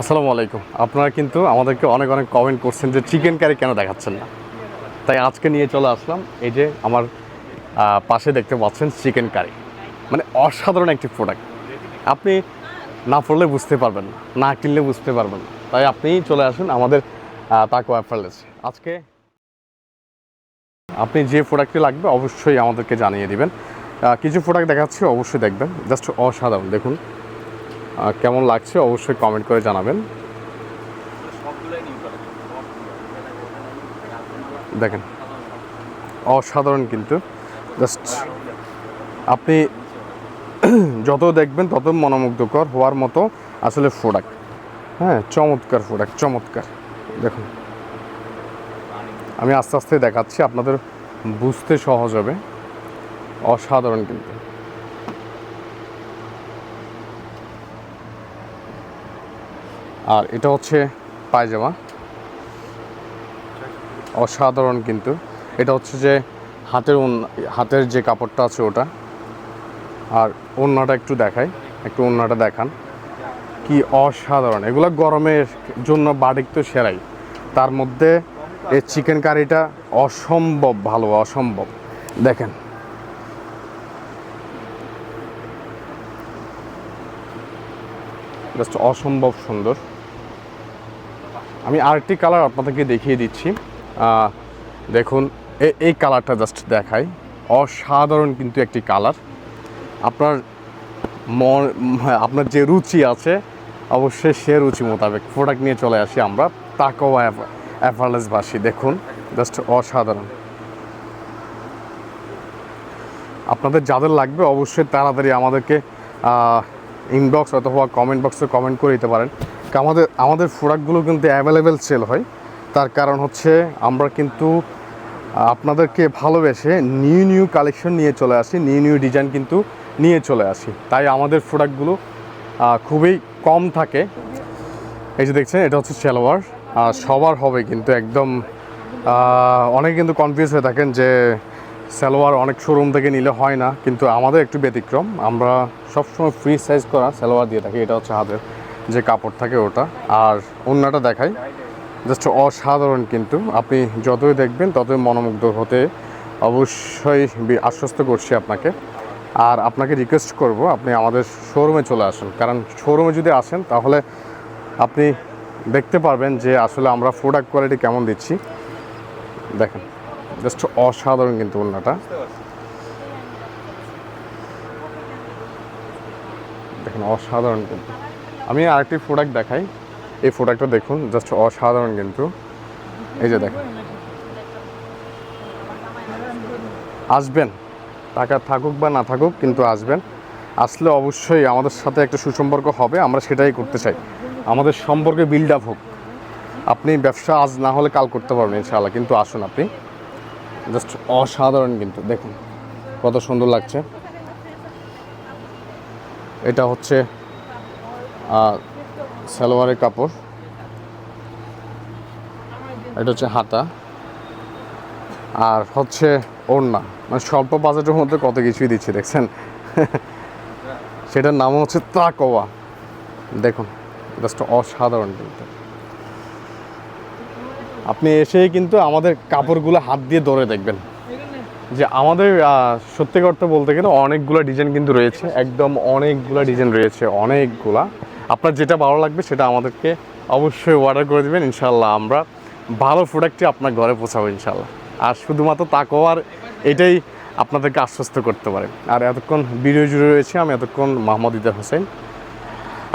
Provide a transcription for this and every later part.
আসসালামু আলাইকুম। আপনারা কিন্তু আমাদেরকে অনেক অনেক কমেন্ট করছেন যে চিকেন কারি কেন দেখাচ্ছেন না। তাই আজকে নিয়ে চলে আসলাম এই যে আমার পাশে দেখতে পাচ্ছেন চিকেন কারি মানে অসাধারণ একটি প্রোডাক্ট আপনি না পড়লে বুঝতে পারবেন না না কিনলে বুঝতে পারবেন না। তাই আপনি চলে আসুন আমাদের তাকো অ্যাপারেলসে আজকে আপনি যে প্রোডাক্টটি লাগবে অবশ্যই আমাদেরকে জানিয়ে দিবেন। কিছু প্রোডাক্ট দেখাচ্ছি, অবশ্যই দেখবেন। জাস্ট অসাধারণ, দেখুন। কেমন লাগছে অবশ্যই কমেন্ট করে জানাবেন। দেখেন, অসাধারণ কিন্তু। জাস্ট আপনি যত দেখবেন তত মনোমুগ্ধকর হওয়ার মতো আসলে প্রোডাক্ট হ্যাঁ চমৎকার প্রোডাক্ট চমৎকার। দেখুন, আমি আস্তে আস্তে দেখাচ্ছি, আপনাদের বুঝতে সহজ হবে। অসাধারণ কিন্তু। আর এটা হচ্ছে পায়জামা। অসাধারণ কিন্তু। এটা হচ্ছে যে হাতের হাতের যে কাপড়টা আছে ওটা। আর ওড়নাটা একটু দেখাই, একটু ওড়নাটা দেখান। কি অসাধারণ। এগুলো গরমের জন্য বাটিক তো সেরাই। তার মধ্যে এই চিকেন কারিটা অসম্ভব ভালো, অসম্ভব। দেখেন। জাস্ট অসম্ভব সুন্দর। আমি আরেকটি কালার আপনাদেরকে দেখিয়ে দিচ্ছি। দেখুন এই কালারটা জাস্ট দেখাই। অসাধারণ কিন্তু একটি কালার আপনার মন, আপনার যে রুচি আছে, অবশ্যই সে রুচি মোতাবেক প্রোডাক্ট নিয়ে চলে আসি আমরা, তাকেও অ্যাভারেজবাসী দেখুন জাস্ট অসাধারণ। আপনাদের যাদের লাগবে, অবশ্যই তাড়াতাড়ি আমাদেরকে ইনবক্স অথবা কমেন্ট বক্সে কমেন্ট করে দিতে পারেন। আমাদের আমাদের প্রোডাক্টগুলো কিন্তু অ্যাভেলেবেল সেল হয়। তার কারণ হচ্ছে আমরা কিন্তু আপনাদেরকে ভালোবেসে নিউ নিউ কালেকশন নিয়ে চলে আসি নিউ নিউ ডিজাইন কিন্তু নিয়ে চলে আসি। তাই আমাদের প্রোডাক্টগুলো খুবই কম থাকে। এই যে দেখছেন, এটা হচ্ছে সেলোয়ার আর সবার হবে কিন্তু একদম অনেকে কিন্তু কনফিউজ হয়ে থাকেন যে সালোয়ার অনেক শোরুম থেকে নিলে হয় না, কিন্তু আমাদের একটু ব্যতিক্রম। আমরা সবসময় ফ্রি সাইজ করা সালোয়ার দিয়ে থাকি, এটা হচ্ছে হাতের। যে কাপড় থাকে ওটা। আর অন্যটা দেখাই। জাস্ট অসাধারণ কিন্তু। আপনি যতই দেখবেন, ততই মনোমুগ্ধ হতে অবশ্যই আশ্বস্ত করছি আপনাকে। আর আপনাকে রিকোয়েস্ট করব, আপনি আমাদের শোরুমে চলে আসুন। কারণ শোরুমে যদি আসেন, তাহলে আপনি দেখতে পারবেন যে আসলে আমরা প্রোডাক্ট কোয়ালিটি কেমন দিচ্ছি। দেখেন, জাস্ট অসাধারণ কিন্তু ওড়নাটা দেখেন, অসাধারণ কিন্তু। আমি আরেকটি প্রোডাক্ট দেখাই। এই প্রোডাক্টটা দেখুন জাস্ট অসাধারণ কিন্তু। এই যে দেখেন। আসবেন। টাকা থাকুক বা না থাকুক, কিন্তু আসবেন। আসলে অবশ্যই আমাদের সাথে একটা সুসম্পর্ক হবে, আমরা সেটাই করতে চাই। আমাদের সম্পর্কে বিল্ড আপ হোক। আপনি ব্যবসা আজ না হলে কাল করতে পারবেন ইনশাআল্লাহ, কিন্তু আসুন আপনি। জাস্ট অসাধারণ কিন্তু, দেখুন। কত সুন্দর লাগছে। এটা হচ্ছে সালোয়ারের কাপড়। এটা হচ্ছে হাতা। আর হচ্ছে ওড়না। মানে স্বল্প বাজেটের মধ্যে কত কিছুই দিচ্ছি, দেখছেন? সেটার নাম হচ্ছে তাকোয়া দেখুন, জাস্ট অসাধারণ কিন্তু। আপনি এসেই কিন্তু আমাদের কাপড়গুলো হাত দিয়ে ধরে দেখবেন। যে আমাদের সত্যি করতে বলতে গেলে অনেকগুলো ডিজাইন কিন্তু রয়েছে। একদম অনেকগুলো ডিজাইন রয়েছে, অনেকগুলা। আপনার যেটা ভালো লাগবে সেটা আমাদেরকে অবশ্যই অর্ডার করে দেবেন ইনশাল্লাহ আমরা ভালো প্রোডাক্টটি আপনার ঘরে পৌঁছাবো ইনশাল্লাহ আর শুধুমাত্র তাকেও আর এটাই আপনাদেরকে আশ্বস্ত করতে পারে। আর এতক্ষণ ভিডিও জুড়ে রয়েছে আমি এতক্ষণ মাহমুদ ইদার হোসেন।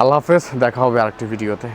আল্লাহ হাফেজ, দেখা হবে আরেকটি ভিডিওতে